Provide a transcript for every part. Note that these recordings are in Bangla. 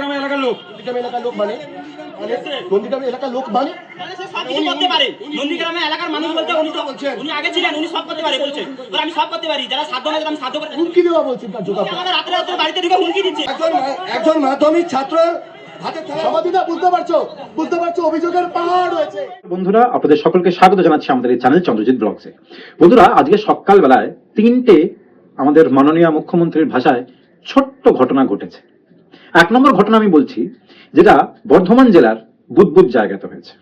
নন্দীগ্রাম এলাকার লোক। নন্দীগ্রাম এলাকার লোক মানে? মানে নন্দীগ্রাম এলাকার লোক মানে? মানে সে সব কিছু করতে পারে। নন্দীগ্রামে এলাকার মানুষ বলতে উনি তো বলছেন। উনি আগে ছিলেন উনি সব করতে পারে বলছে। আমি সব করতে পারি। যারা সাধ্য না আমি সাধ্য করে হুমকি দেওয়া বলছেন তার যোগা আমাদের রাত্রে রাত্রে বাড়িতে ঢুকে হুমকি দিচ্ছে। একজন একজন মাধ্যমিক ছাত্র হাতে সমাধিটা বুঝতে পারছ? বুঝতে পারছ? অভিযোগের পাহাড় রয়েছে। বন্ধুরা আপনাদের সকলকে স্বাগত জানাচ্ছি আমাদের এই চ্যানেল চন্দ্রজিৎ ব্লগসে। বন্ধুরা আজকে সকালবেলায় তিনটে আমাদের মাননীয় মুখ্যমন্ত্রীর ভাষায় ছোট্ট ঘটনা ঘটেছে। এক নম্বর ঘটনা আমি বলছি, যেটা বর্ধমান জেলার বুদবুদ জায়গাতে হয়েছে।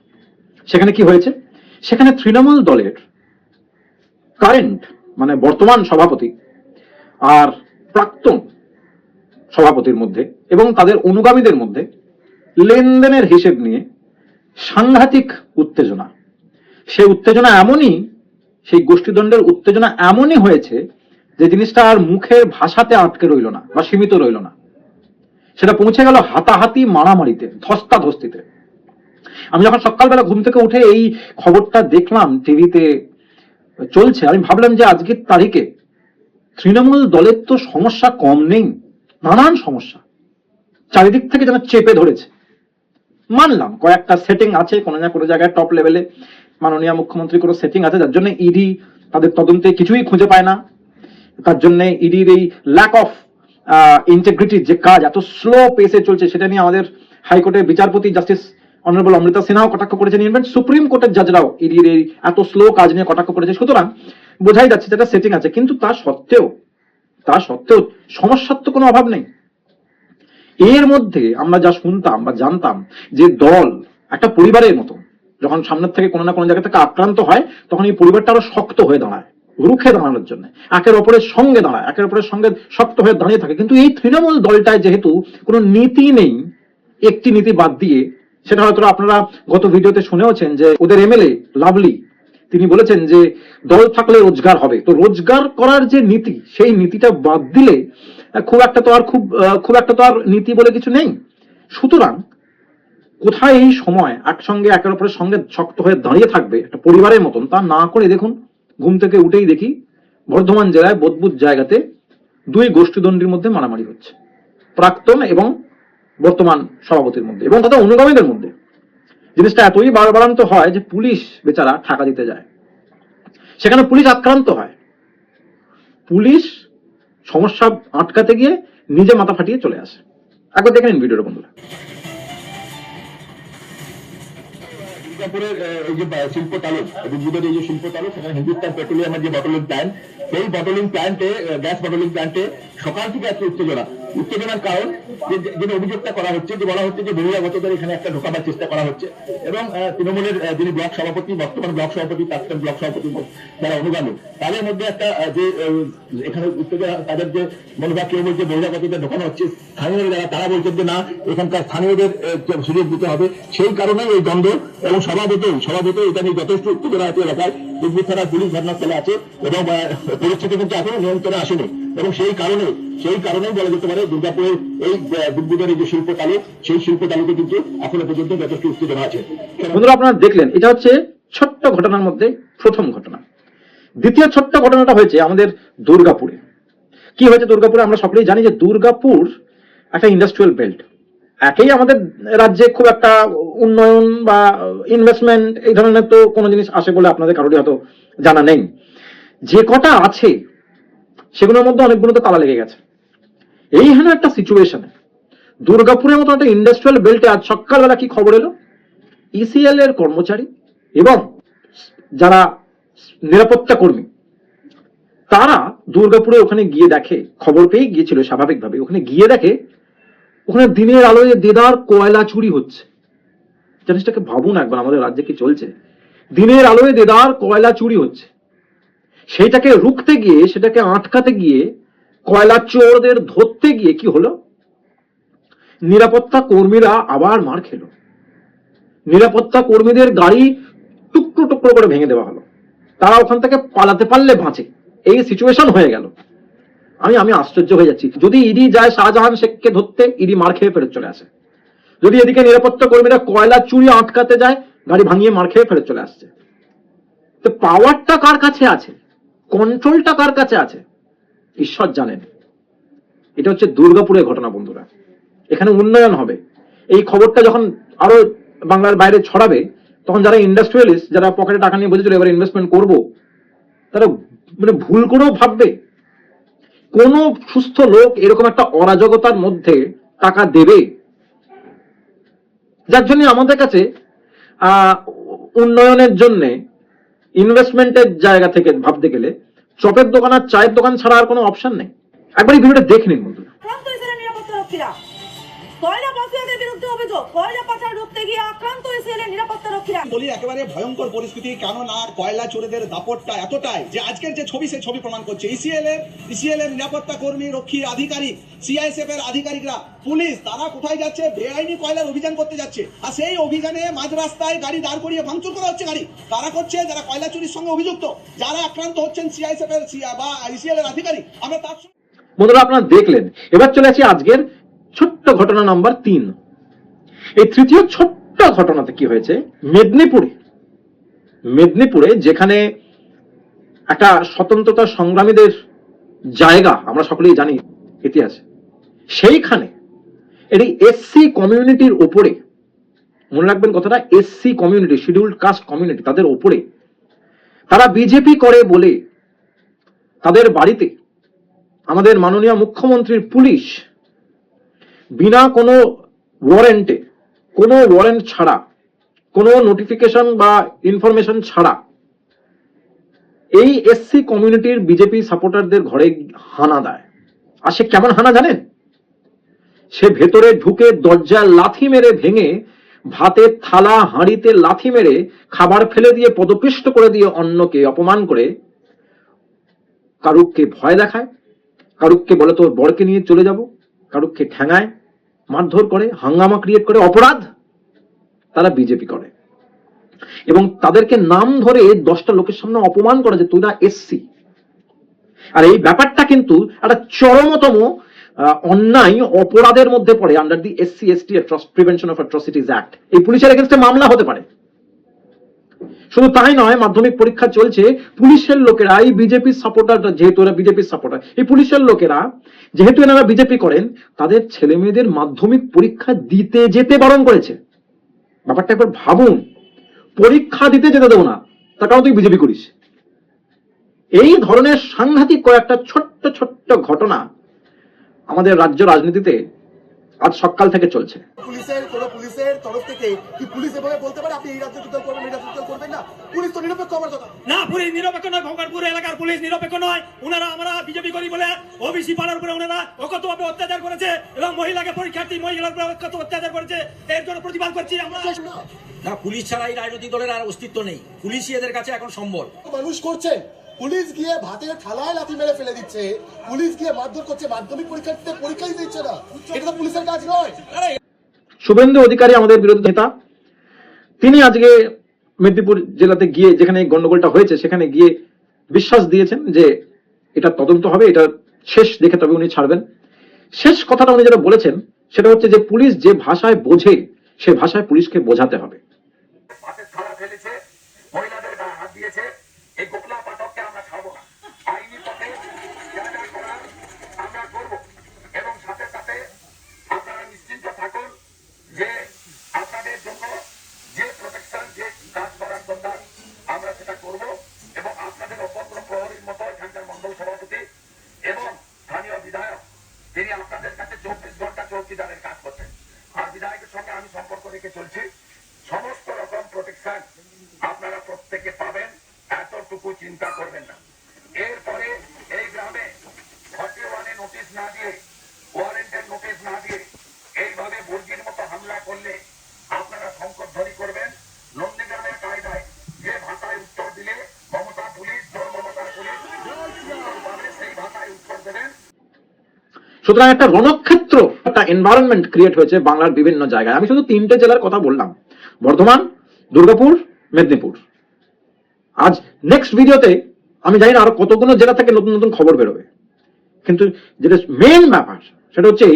সেখানে কি হয়েছে? সেখানে তৃণমূল দলের কারেন্ট মানে বর্তমান সভাপতি আর প্রাক্তন সভাপতির মধ্যে এবং তাদের অনুগামীদের মধ্যে লেনদেনের হিসেব নিয়ে সাংঘাতিক উত্তেজনা। সেই উত্তেজনা এমনই, সেই গোষ্ঠীদ্বন্দ্বের উত্তেজনা এমনই হয়েছে যে জিনিসটা আর মুখের ভাষাতে আটকে রইল না বা সীমিত রইল না। সেটা পৌঁছে গেল হাতাহাতি মারামারিতে, ধস্তাধস্তিতে। আমি যখন সকালবেলা ঘুম থেকে উঠে এই খবরটা দেখলাম টিভিতে চলছে, আমি ভাবলাম যে আজকের তারিখে তৃণমূল দলের তো সমস্যা কম নেই, নানান সমস্যা। চারিদিক থেকে যেন চেপে ধরেছে। মানলাম, কয়েকটা সেটিং আছে, কোনো না কোনো জায়গায় টপ লেভেলে মাননীয় মুখ্যমন্ত্রী কোনো সেটিং আছে, যার জন্য ইডি তাদের তদন্তে কিছুই খুঁজে পায় না। তার জন্য ইডির এই ল্যাক অফ ইন্টিগ্রিটির যে কাজ এত স্লো পেসে চলছে, সেটা নিয়ে আমাদের হাইকোর্টের বিচারপতি জাস্টিস অনারেবল অমৃতা সিনহাও কটাক্ষ করেছেন। ইভেন সুপ্রিম কোর্টের জাজরাও ইডির এই এত স্লো কাজ নিয়ে কটাক্ষ করেছে। সুতরাং বোঝাই যাচ্ছে যেটা সেটিং আছে। কিন্তু তা সত্ত্বেও তা সত্ত্বেও সমস্যার তো কোনো অভাব নেই। এর মধ্যে আমরা যা শুনতাম বা জানতাম যে দল একটা পরিবারের মতো, যখন সামনের থেকে কোনো না কোনো জায়গা থেকে আক্রান্ত হয়, তখন এই পরিবারটা আরও শক্ত হয়ে দাঁড়ায়। রুখে দাঁড়ানোর জন্য। একের অপরের সঙ্গে দাঁড়ায়, একের অপরের সঙ্গে শক্ত হয়ে দাঁড়িয়ে থাকে। কিন্তু এই তৃণমূল দলটায় যেহেতু কোনো নীতি নেই, একটি নীতি বাদ দিয়ে, সেটা হয়তো আপনারা গত ভিডিওতে শুনেওছেন যে ওদের এমএলএ লাভলি, তিনি বলেছেন যে দল থাকলে রোজগার হবে। তো রোজগার করার যে নীতি, সেই নীতিটা বাদ দিলে খুব একটা তো আর খুব খুব একটা তো আর নীতি বলে কিছু নেই। সুতরাং কোথায় এই সময় একসঙ্গে, একের অপরের সঙ্গে শক্ত হয়ে দাঁড়িয়ে থাকবে, একটা পরিবারের মতন, তা না করে দেখুন ঘুম থেকে উঠেই দেখি বর্ধমান জেলায় বদবুদ জায়গাতে দুই গোষ্ঠীদ্বন্দ্বীর মধ্যে মারামারি হচ্ছে। প্রাক্তন এবং বর্তমান সভাপতির মধ্যে এবং তাদের অনুগামীদের মধ্যে। জিনিসটা এতই বাড়াবাড়ান্ত হয় যে পুলিশ বেচারা ঠাকা দিতে যায়। সেখানে পুলিশ আক্রান্ত হয়। পুলিশ সমস্যা আটকাতে গিয়ে নিজে মাথা ফাটিয়ে চলে আসে। একবার দেখে নিন ভিডিওটা বন্ধুরা। দুর্গাপুরের এই যে শিল্প তালুক বুদ্ধের এই যে শিল্প তালুক, সেখানে হিন্দুস্তান পেট্রোলিয়ামের যে বটলিং প্ল্যান্ট সেই বটলিং প্ল্যান্টে গ্যাস বটলিং প্ল্যান্টে সকাল থেকে আজকে উত্তেজনা। উত্তেজনার কারণ যেটা অভিযোগটা করা হচ্ছে, যে বলা হচ্ছে যে বহিরাগতদের এখানে একটা ঢোকাবার চেষ্টা করা হচ্ছে। এবং তৃণমূলের যিনি ব্লক সভাপতি, বর্তমান ব্লক সভাপতি প্রাক্তন ব্লক সভাপতি যারা অনুগামী, তাদের মধ্যে একটা যে এখানে উত্তেজনা, তাদের যে মনোভাব, কেউ বলছে বহিরাগতদের ঢোকানো হচ্ছে স্থানীয় যারা, তারা বলছেন যে না, এখানকার স্থানীয়দের সুযোগ দিতে হবে। সেই কারণেই এই দ্বন্দ্ব, এবং স্বভাবতই সভাপতি এটা নিয়ে যথেষ্ট উত্তেজনা আছে এলাকায়। দুর্বৃত্ত থানার পুলিশ ঘটনাস্থলে আছে এবং পরিস্থিতি কিন্তু এখনও নিয়ন্ত্রণে আসেনি এবং সেই কারণে, সেই কারণেই বলা যেতে পারে দুর্গাপুরের এই দুর্বুদের যে শিল্প তালু সেই শিল্প তালুকে কিন্তু এখনও পর্যন্ত যথেষ্ট উত্তেজনা আছে। বন্ধুরা, আপনারা দেখলেন, এটা হচ্ছে ছোট্ট ঘটনার মধ্যে প্রথম ঘটনা। দ্বিতীয় ছোট্ট ঘটনাটা হয়েছে আমাদের দুর্গাপুরে। কি হয়েছে দুর্গাপুরে? আমরা সকলেই জানি যে দুর্গাপুর একটা ইন্ডাস্ট্রিয়াল বেল্ট একেই আমাদের রাজ্যে খুব একটা উন্নয়ন বা ইনভেস্টমেন্ট এই ধরনের তো কোনো জিনিস আসে বলে আপনাদের কারোরই হয়তো জানা নেই। যে কটা আছে, সেগুলোর মধ্যে অনেকগুলো তো তালা লেগে গেছে। এই এইখানে একটা সিচুয়েশনে দুর্গাপুরের মতো একটা ইন্ডাস্ট্রিয়াল বেল্টে আজ সকালবেলা কি খবর এলো? ইসিএল এর কর্মচারী এবং যারা নিরাপত্তা কর্মী, তারা দুর্গাপুরে ওখানে গিয়ে দেখে, খবর পেয়ে গিয়েছিল স্বাভাবিকভাবে ওখানে গিয়ে দেখে ওখানে দিনের আলোয় দেদার কয়লা চুরি হচ্ছে। জিনিসটাকে ভাবুন একবার, আমাদের রাজ্যে কি চলছে? দিনের আলোয় দেদার কয়লা চুরি হচ্ছে। সেইটাকে রুখতে গিয়ে, সেটাকে আটকাতে গিয়ে, কয়লা চোরদের ধরতে গিয়ে কি হলো? নিরাপত্তা কর্মীরা আবার মার খেলো। নিরাপত্তা কর্মীদের গাড়ি টুকরো টুকরো করে ভেঙে দেওয়া হলো। তারা ওখান থেকে পালাতে পারলে বাঁচে। এই সিচুয়েশন হয়ে গেল। আমি আমি আশ্চর্য হয়ে যাচ্ছি। যদি ইডি যায়, শাহজাহান শেখকে ধরতে ইডি মার খেয়ে ফেরত চলে আসে। যদি এদিকে নিরাপত্তা কর্মীরা কয়লা চুরি আটকাতে যায়, গাড়ি ভাঙিয়ে মার খেয়ে ফেরত চলে আসছে। তো পাওয়ারটা কার কাছে আছে? কন্ট্রোলটা কার কাছে আছে? ঈশ্বর জানেন। এটা হচ্ছে দুর্গাপুরের ঘটনা, বন্ধুরা। এখানে উন্নয়ন হবে। এই খবরটা যখন আরও বাংলার বাইরে ছড়াবে, তখন যারা ইন্ডাস্ট্রিয়ালিস্ট যারা পকেটে টাকা নিয়ে বসেছিল এবার ইনভেস্টমেন্ট করব, তারা মানে ভুল করেও ভাববে। কোন সুস্থ লোক এরকম একটা অরাজকতার মধ্যে টাকা দেবে? যার জন্য আমাদের কাছে উন্নয়নের জন্য ইনভেস্টমেন্টের জায়গা থেকে ভাবতে গেলে, চপের দোকান আর চায়ের দোকান ছাড়া আর কোনো অপশন নেই। একবার এই ভিডিওটা দেখে নিন বন্ধুরা। কয়লা বিরুদ্ধে অভিযোগ? কয়লা রুখতে গিয়ে নিরাপত্তা রক্ষীরা বলি একেবারে ভয়ঙ্কর পরিস্থিতি কেননা কয়লা চোরেদের দাপটটা এতটাই যে আজকের যে ছবি সেই ছবি প্রমাণ করছে। ইসিএল এর ইসিএল এর নিরাপত্তা কর্মী রক্ষী আধিকারিক সিআইএসএফ এর আধিকারিকরা পুলিশ তারা কোথায় যাচ্ছে? বেআইনি কয়লার অভিযান করতে যাচ্ছে। আর সেই অভিযানে মাঝ রাস্তায় গাড়ি দাঁড় করিয়ে ভাঙচুর করা হচ্ছে গাড়ি। তারা করছে? যারা কয়লা চুরির সঙ্গে অভিযুক্ত। যারা আক্রান্ত হচ্ছেন সিআইএসএফ এর বা ইসিএল এর আধিকারিক। আমরা তার বন্ধুরা আপনারা দেখলেন। এবার চলে আসি আজকের ছোট্ট ঘটনা নাম্বার তিন। এই তৃতীয় ছোট্ট ঘটনাতে কি হয়েছে? মেদিনীপুরে মেদিনীপুরে যেখানে একটা স্বতন্ত্রতা সংগ্রামীদের জায়গা, আমরা সকলেই জানি ইতিহাসে, সেইখানে এটি এসসি কমিউনিটির ওপরে মনে রাখবেন কথাটা SC community scheduled caste community তাদের ওপরে তারা বিজেপি করে বলে তাদের বাড়িতে আমাদের মাননীয় মুখ্যমন্ত্রীর পুলিশ বিনা কোনো ওয়ারেন্টে কোনো ওয়ারেন্ট ছাড়া, কোনো নোটিফিকেশন বা ইনফরমেশন ছাড়া, এই এসসি কমিউনিটির বিজেপি সাপোর্টারদের ঘরে হানা দেয়। আর সে কেমন হানা জানেন? সে ভেতরে ঢুকে দরজা লাথি মেরে ভেঙে ভাতের থালা হাঁড়িতে লাথি মেরে খাবার ফেলে দিয়ে পদপিষ্ট করে দিয়ে অন্যকে অপমান করে কারুককে ভয় দেখায়, কারুককে বলে তোর বরকে নিয়ে চলে যাব, কারুককে ঠ্যাঙায় মারধর করে, হাঙ্গামা ক্রিয়েট করে, অপরাধ, তারা বিজেপি করে। এবং তাদেরকে নাম ধরে দশটা লোকের সামনে অপমান করে যে তুই না এসসি আর এই ব্যাপারটা কিন্তু একটা চরমতম অন্যায়, অপরাধের মধ্যে পড়ে under the SC ST prevention of atrocities act এই পুলিশের এগেনস্টে মামলা হতে পারে। শুধু তাই নয়, মাধ্যমিক পরীক্ষা চলছে। পুলিশের লোকেরা এই বিজেপির সাপোর্টার যেহেতু এরা বিজেপির সাপোর্টার এই পুলিশের লোকেরা যেহেতু এনারা বিজেপি করেন, তাদের ছেলে মেয়েদের মাধ্যমিক পরীক্ষা দিতে যেতে বারণ করেছে। ব্যাপারটা একবার ভাবুন। পরীক্ষা দিতে যেতে দেবো না, তার কারণ তুই বিজেপি করিস। এই ধরনের সাংঘাতিক কয়েকটা ছোট্ট ছোট্ট ঘটনা আমাদের রাজ্য রাজনীতিতে আজ সকাল থেকে চলছে। পুলিশের কোন পুলিশের তরফ থেকে কি পুলিশ এভাবে বলতে পারে? আপনি এই রাজ্যে যুদ্ধ করবেন এই রাজ্যে যুদ্ধ করবেন না। পুলিশ তো নিরপেক্ষ আমার কথা। না পুলিশ নিরপেক্ষ নয় ভগবানপুর এলাকার পুলিশ নিরপেক্ষ নয়। ওনারা আমরা বিজেপি করি বলে ওবিসি পাড়ার উপরে ওনারা অকথভাবে অত্যাচার করেছে এবং মহিলাকে পরীক্ষার্থী মহিলার উপরে কত অত্যাচার করেছে। এর জন্য প্রতিবাদ করছি আমরা। না পুলিশ ছাড়া এই রাজনৈতিক দলের আর অস্তিত্ব নেই। পুলিশই এদের কাছে এখন সম্বল। মানুষ করছেন। পুলিশ গিয়ে ভাতের থালায় লাথি মেরে ফেলে দিচ্ছে। পুলিশ গিয়ে মারধর করছে। মাধ্যমিক পরীক্ষার্থীদের পরীক্ষা দিতে দিচ্ছে না। এটা তো পুলিশের কাজ নয়। শুভেন্দু অধিকারী আমাদের বিরোধী নেতা। তিনি আজকে মেদিনীপুর জেলাতে গিয়ে যেখানে গন্ডগোলটা হয়েছে, সেখানে গিয়ে বিশ্বাস দিয়েছেন যে এটা তদন্ত হবে, এটা শেষ দেখে তবে উনি ছাড়বেন। শেষ কথাটা উনি যেটা বলেছেন, সেটা হচ্ছে যে পুলিশ যে ভাষায় বোঝে, সে ভাষায় পুলিশকে বোঝাতে হবে। বিধায়কের সঙ্গে আমি সম্পর্ক রেখে চলছি। সমস্ত রকম প্রোটেকশন আপনারা প্রত্যেকে পাবেন, এতটুকু চিন্তা করবেন না। এরপরে এই গ্রামে নোটিশ না দিয়ে ওয়ারেন্টের নোটিশ না দিয়ে এইভাবে মুরগির মতো হামলা করলে আপনারা সংকট ধ্বনি করবেন। নন্দীগ্রামের কায়দায় যে ভাষায় উত্তর দিলে মমতা পুলিশ মমতার পুলিশ, সেই ভাষায় উত্তর দেবেন। সুতরাং একটা রণক্ষেত্র একটা এনভায়রনমেন্ট ক্রিয়েট হয়েছে বাংলার বিভিন্ন জায়গায়। আমি শুধু তিনটে জেলার কথা বললাম। বর্ধমান, দুর্গাপুর, মেদিনীপুর। আজ নেক্সট ভিডিওতে আমি জানি না আরও কতগুলো জেলা থেকে নতুন নতুন খবর বেরোবে। কিন্তু যেটা মেন ব্যাপার, সেটা হচ্ছে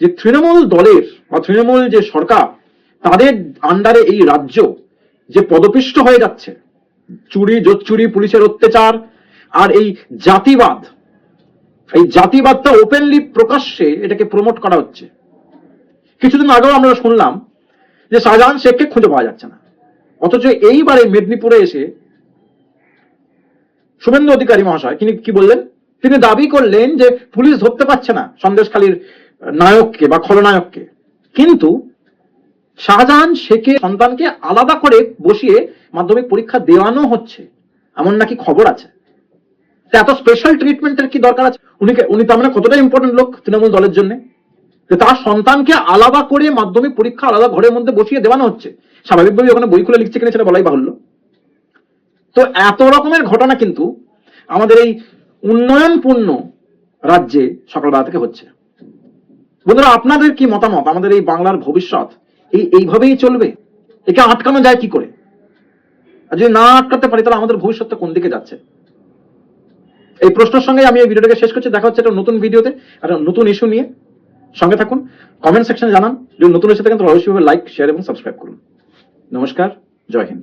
যে তৃণমূল দলের বা তৃণমূল যে সরকার, তাদের আন্ডারে এই রাজ্য যে পদপিষ্ট হয়ে যাচ্ছে, চুরি জোচ্চুরি পুলিশের অত্যাচার আর এই জাতিবাদ এই জাতিবাদটা ওপেনলি প্রকাশ্যে এটাকে প্রমোট করা হচ্ছে। কিছুদিন আগেও আমরা শুনলাম যে শাহজাহান শেখকে খুঁজে পাওয়া যাচ্ছে না। অথচ এইবারে মেদিনীপুরে এসে শুভেন্দু অধিকারী মহাশয়, তিনি কি বললেন? তিনি দাবি করলেন যে পুলিশ ধরতে পারছে না সন্দেশখালীর নায়ককে বা খলনায়ককে। কিন্তু শাহজাহান শেখের সন্তানকে আলাদা করে বসিয়ে মাধ্যমিক পরীক্ষা দেওয়ানো হচ্ছে, এমন নাকি খবর আছে? এত স্পেশাল ট্রিটমেন্টের কি দরকার আছে? উনি উনি তার মানে কতটা ইম্পর্টেন্ট লোক তৃণমূল দলের জন্য? তার সন্তানকে আলাদা করে মাধ্যমিক পরীক্ষা আলাদা ঘরের মধ্যে বসিয়ে দেওয়ানো হচ্ছে। স্বাভাবিকভাবেই ওখানে বই খুলে লিখছে কিনা সেটা বলাই বাহুল্য। তো এত রকমের ঘটনা কিন্তু আমাদের এই উন্নয়নপূর্ণ রাজ্যে সকালবেলা থেকে হচ্ছে। বন্ধুরা, আপনাদের কি মতামত? আমাদের এই বাংলার ভবিষ্যৎ এই এইভাবেই চলবে? একে আটকানো যায় কি করে? আর যদি না আটকাতে পারি, তাহলে আমাদের ভবিষ্যৎটা কোন দিকে যাচ্ছে? এই প্রশ্নের সঙ্গে আমি এই ভিডিওটাকে শেষ করছি। দেখা হচ্ছে একটা নতুন ভিডিওতে একটা নতুন ইস্যু নিয়ে। সঙ্গে থাকুন কমেন্ট সেকশনে জানান। যদি নতুন এসে থাকেন তাহলে অবশ্যই লাইক শেয়ার এবং সাবস্ক্রাইব করুন। নমস্কার, জয় হিন্দ।